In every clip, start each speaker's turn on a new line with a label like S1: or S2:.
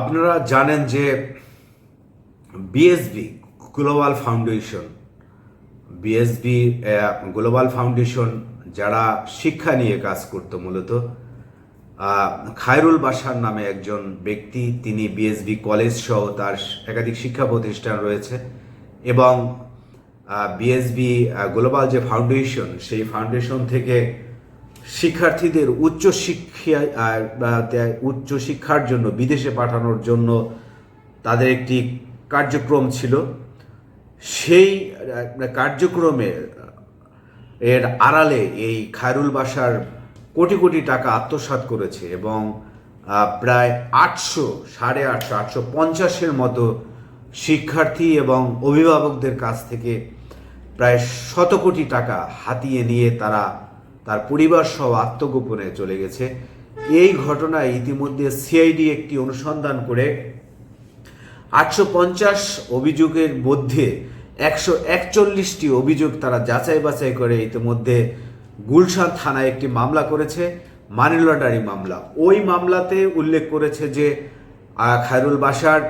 S1: আপনারা জানেন যে BSB global foundation BSB global foundation যারা শিক্ষা নিয়ে কাজ করত মূলত খায়রুল বাসার নামে একজন ব্যক্তি, তিনি বিএসবি কলেজ সহ তার একাধিক শিক্ষা প্রতিষ্ঠান রয়েছে এবং বিএসবি গ্লোবাল যে ফাউন্ডেশন সেই ফাউন্ডেশন থেকে শিক্ষার্থীদের উচ্চ উচ্চ শিক্ষার জন্য, বিদেশে পাঠানোর জন্য তাদের একটি কার্যক্রম ছিল। সেই কার্যক্রমে এর আড়ালে এই খায়রুল বাসার কোটি কোটি টাকা আত্মসাৎ করেছে এবং প্রায় আটশো, সাড়ে আটশো আটশো পঞ্চাশের মতো শিক্ষার্থী এবং অভিভাবকদের কাছ থেকে প্রায় শত কোটি টাকা হাতিয়ে নিয়ে তারা তার পরিবার সহ আত্মগোপনে চলে গেছে। এই ঘটনায় ইতিমধ্যে সিআইডি একটি অনুসন্ধান করে আটশো পঞ্চাশ অভিযোগের মধ্যে একশো একচল্লিশটি অভিযোগ তারা যাচাই বাছাই করে ইতিমধ্যে গুলশান থানায় একটি মামলা করেছে, মানি লন্ডারিং মামলা। ওই মামলাতে উল্লেখ করেছে যে খায়রুল বাসার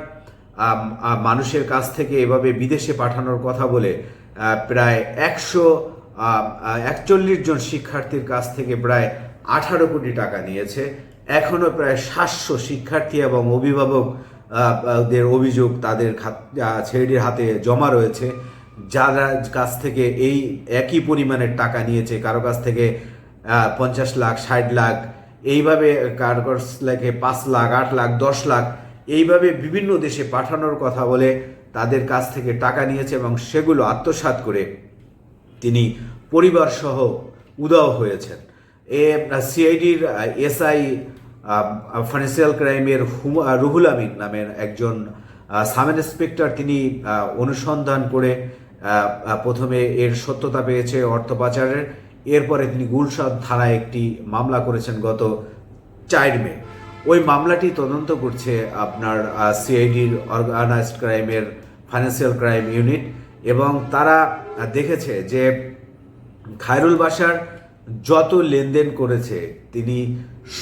S1: মানুষের কাছ থেকে এভাবে বিদেশে পাঠানোর কথা বলে প্রায় একশো একচল্লিশ জন শিক্ষার্থীর কাছ থেকে প্রায় আঠারো কোটি টাকা নিয়েছে। এখনও প্রায় সাতশো শিক্ষার্থী এবং অভিভাবক দের অভিযোগ তাদের ছেলেটির হাতে জমা রয়েছে। যারা কাছ থেকে এই একই পরিমাণের টাকা নিয়েছে, কারও কাছ থেকে পঞ্চাশ লাখ, ষাট লাখ, এইভাবে কারও কাছ থেকে পাঁচ লাখ, আট লাখ, দশ লাখ, এইভাবে বিভিন্ন দেশে পাঠানোর কথা বলে তাদের কাছ থেকে টাকা নিয়েছে এবং সেগুলো আত্মসাৎ করে তিনি পরিবার সহ উদাও হয়েছেন। এ সিআইডির এসআই ফাইন্যান্সিয়াল ক্রাইমের রুহুল আমিন নামের একজন সাব ইন্সপেক্টর তিনি অনুসন্ধান করে প্রথমে এর সত্যতা পেয়েছে অর্থ পাচারের। এরপরে তিনি গুলশান থানায় একটি মামলা করেছেন গত চার মে। ওই মামলাটি তদন্ত করছে আপনার সিআইডির অর্গানাইজড ক্রাইমের ফাইন্যান্সিয়াল ক্রাইম ইউনিট এবং তারা দেখেছে যে খায়রুল বাসার যত লেনদেন করেছে, তিনি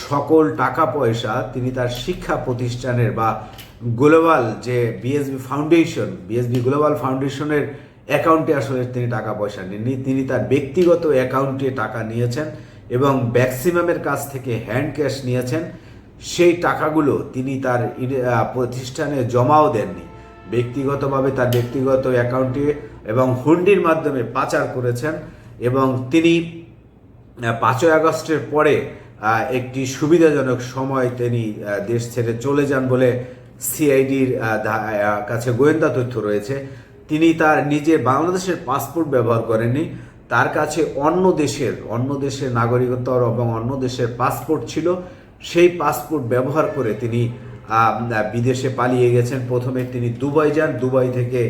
S1: সকল টাকা পয়সা তিনি তার শিক্ষা প্রতিষ্ঠানের বা গ্লোবাল যে বিএসবি ফাউন্ডেশন বিএসবি গ্লোবাল ফাউন্ডেশনের অ্যাকাউন্টে আসলে তিনি টাকা পয়সা নেননি। তিনি তার ব্যক্তিগত অ্যাকাউন্টে টাকা নিয়েছেন এবং ম্যাক্সিমামের কাছ থেকে হ্যান্ড ক্যাশ নিয়েছেন। সেই টাকাগুলো তিনি তার প্রতিষ্ঠানে জমাও দেননি। ব্যক্তিগতভাবে তার ব্যক্তিগত অ্যাকাউন্টে এবং হুন্ডির মাধ্যমে পাচার করেছেন এবং তিনি পাঁচই আগস্টের পরে একটি সুবিধাজনক সময় তিনি দেশ ছেড়ে চলে যান বলে সিআইডির কাছে গোয়েন্দা তথ্য রয়েছে। তিনি তার নিজের বাংলাদেশের পাসপোর্ট ব্যবহার করেননি। তার কাছে অন্য দেশের অন্য দেশের নাগরিকত্ব এবং অন্য দেশের পাসপোর্ট ছিল। সেই পাসপোর্ট ব্যবহার করে তিনি বিদেশে পালিয়ে গেছেন। প্রথমে তিনি দুবাই যান। দুবাই থেকে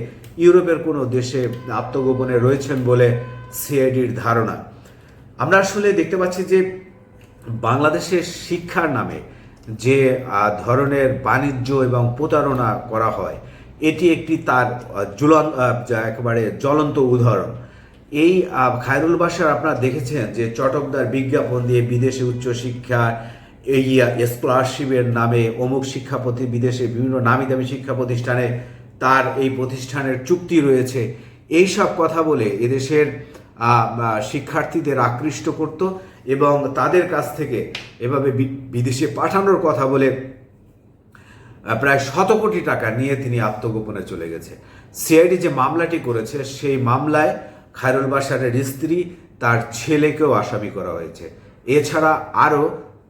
S1: ইউরোপের কোনো দেশে আত্মগোপনে রয়েছেন বলে সিআইডির ধারণা। আমরা আসলে দেখতে পাচ্ছি যে বাংলাদেশের শিক্ষার নামে যে ধরনের বাণিজ্য এবং প্রতারণা করা হয়, এটি একটি তার যা একেবারে জ্বলন্ত উদাহরণ। এই খায়রুল বাসার আপনারা দেখেছেন যে চটকদার বিজ্ঞাপন দিয়ে বিদেশে উচ্চশিক্ষা এই স্কলারশিপের নামে অমুক শিক্ষা প্রতি বিদেশে বিভিন্ন নামি দামি শিক্ষা প্রতিষ্ঠানে তার এই প্রতিষ্ঠানের চুক্তি রয়েছে। এই সব কথা বলে এদেশের শিক্ষার্থীদের আকৃষ্ট করত এবং তাদের কাছ থেকে এভাবে বিদেশে পাঠানোর কথা বলে প্রায় শত কোটি টাকা নিয়ে তিনি আত্মগোপনে চলে গেছে। সিআইডি যে মামলাটি করেছে, সেই মামলায় খায়রুল বাসারের স্ত্রী তার ছেলেকেও আসামি করা হয়েছে। এছাড়া আরও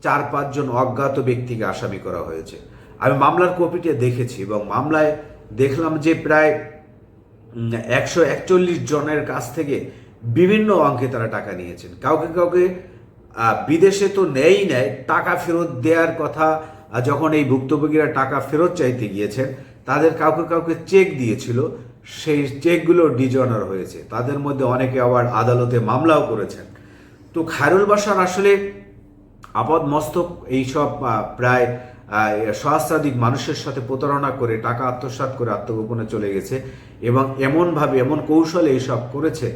S1: চার পাঁচজন অজ্ঞাত ব্যক্তিকে আসামি করা হয়েছে। আমি মামলার কপিটি দেখেছি এবং মামলায় দেখলাম যে প্রায় একশো একচল্লিশ জনের কাছ থেকে বিভিন্ন অঙ্কে তারা টাকা নিয়েছেন। কাউকে কাউকে বিদেশে তো নেই নেয়, টাকা ফেরত দেওয়ার কথা যখন এই ভুক্তভোগীরা টাকা ফেরত চাইতে গিয়েছেন, তাদের কাউকে কাউকে চেক দিয়েছিল, সেই চেকগুলো ডিজনার হয়েছে। তাদের মধ্যে অনেকে আবার আদালতে মামলাও করেছেন। তো খায়রুল বাসার আসলে আপদ মস্তক এইসব প্রায় সহস্রাধিক মানুষের সাথে প্রতারণা করে টাকা আত্মসাৎ করে আত্মগোপনে চলে গেছে এবং এমনভাবে এমন কৌশলে এইসব করেছে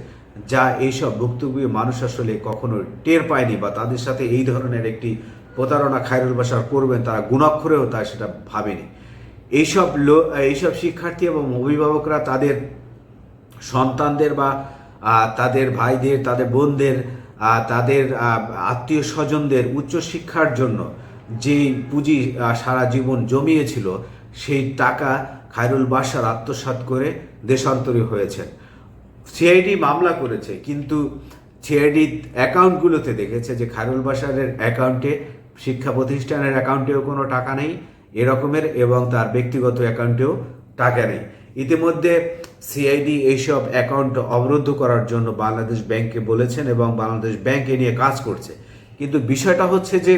S1: যা এইসব ভুক্তভোগী মানুষ আসলে কখনো টের পায়নি বা তাদের সাথে এই ধরনের একটি প্রতারণা খায়রুল বাসার করবেন তারা গুণাক্ষরেও তা সেটা ভাবেনি। এইসব লো, এইসব শিক্ষার্থী এবং অভিভাবকরা তাদের সন্তানদের বা তাদের ভাইদের, তাদের বোনদের তাদের আত্মীয় স্বজনদের উচ্চশিক্ষার জন্য যেই পুঁজি সারা জীবন জমিয়েছিল, সেই টাকা খায়রুল বাসার আত্মসাৎ করে দেশান্তরী হয়েছেন সিআইডি মামলা করেছে, কিন্তু সিআইডি অ্যাকাউন্টগুলোতে দেখেছে যে খায়রুল বাসারের অ্যাকাউন্টে, শিক্ষা প্রতিষ্ঠানের অ্যাকাউন্টেও কোনো টাকা নেই এরকমের এবং তার ব্যক্তিগত অ্যাকাউন্টেও টাকা নেই। ইতিমধ্যে সিআইডি এইসব অ্যাকাউন্ট অবরুদ্ধ করার জন্য বাংলাদেশ ব্যাংককে বলেছেন এবং বাংলাদেশ ব্যাংক এ নিয়ে কাজ করছে। কিন্তু বিষয়টা হচ্ছে যে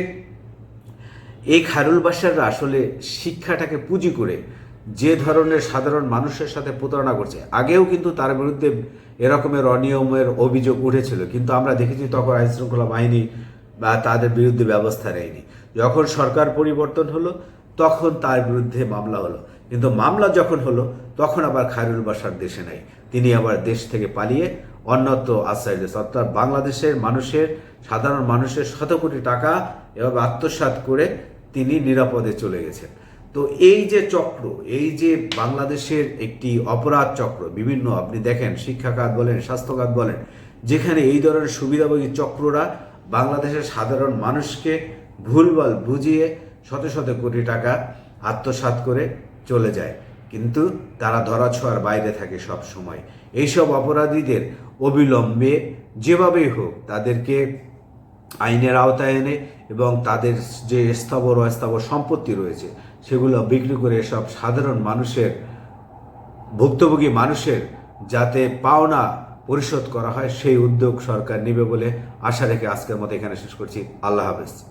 S1: এই খায়রুল বাসাররা আসলে শিক্ষাটাকে পুঁজি করে যে ধরনের সাধারণ মানুষের সাথে প্রতারণা করছে। আগেও কিন্তু তার বিরুদ্ধে এরকমের অনিয়মের অভিযোগ উঠেছিল, কিন্তু আমরা দেখেছি তখন আইন শৃঙ্খলা বাহিনী বা তাদের বিরুদ্ধে ব্যবস্থা নেয়নি। যখন সরকার পরিবর্তন হলো, তখন তার বিরুদ্ধে মামলা হলো। কিন্তু মামলা যখন হলো তখন আবার খায়রুল বাসার দেশে নাই। তিনি আবার দেশ থেকে পালিয়ে অন্যত্র আশ্রয় দিয়েছে অর্থাৎ বাংলাদেশের মানুষের, সাধারণ মানুষের শত কোটি টাকা এভাবে আত্মসাৎ করে তিনি নিরাপদে চলে গেছেন। তো এই যে চক্র, এই যে বাংলাদেশের একটি অপরাধ চক্র, বিভিন্ন আপনি দেখেন শিক্ষা খাত বলেন স্বাস্থ্য খাত বলেন, যেখানে এই ধরনের সুবিধাভোগী চক্ররা বাংলাদেশের সাধারণ মানুষকে ভুলভাল বুঝিয়ে শত শত কোটি টাকা আত্মসাৎ করে চলে যায়। কিন্তু তারা ধরাছোঁয়ার বাইরে থাকে সব সময়। এইসব অপরাধীদের অবিলম্বে যেভাবেই হোক তাদেরকে আইনের আওতায় এনে এবং তাদের যে স্থাবর অস্থাবর সম্পত্তি রয়েছে, সেগুলো বিক্রি করে সব সাধারণ মানুষের, ভুক্তভোগী মানুষের যাতে পাওনা পরিশোধ করা হয়, সেই উদ্যোগ সরকার নেবে বলে আশা রেখে আজকের মতো এখানে শেষ করছি। আল্লাহ হাফেজ।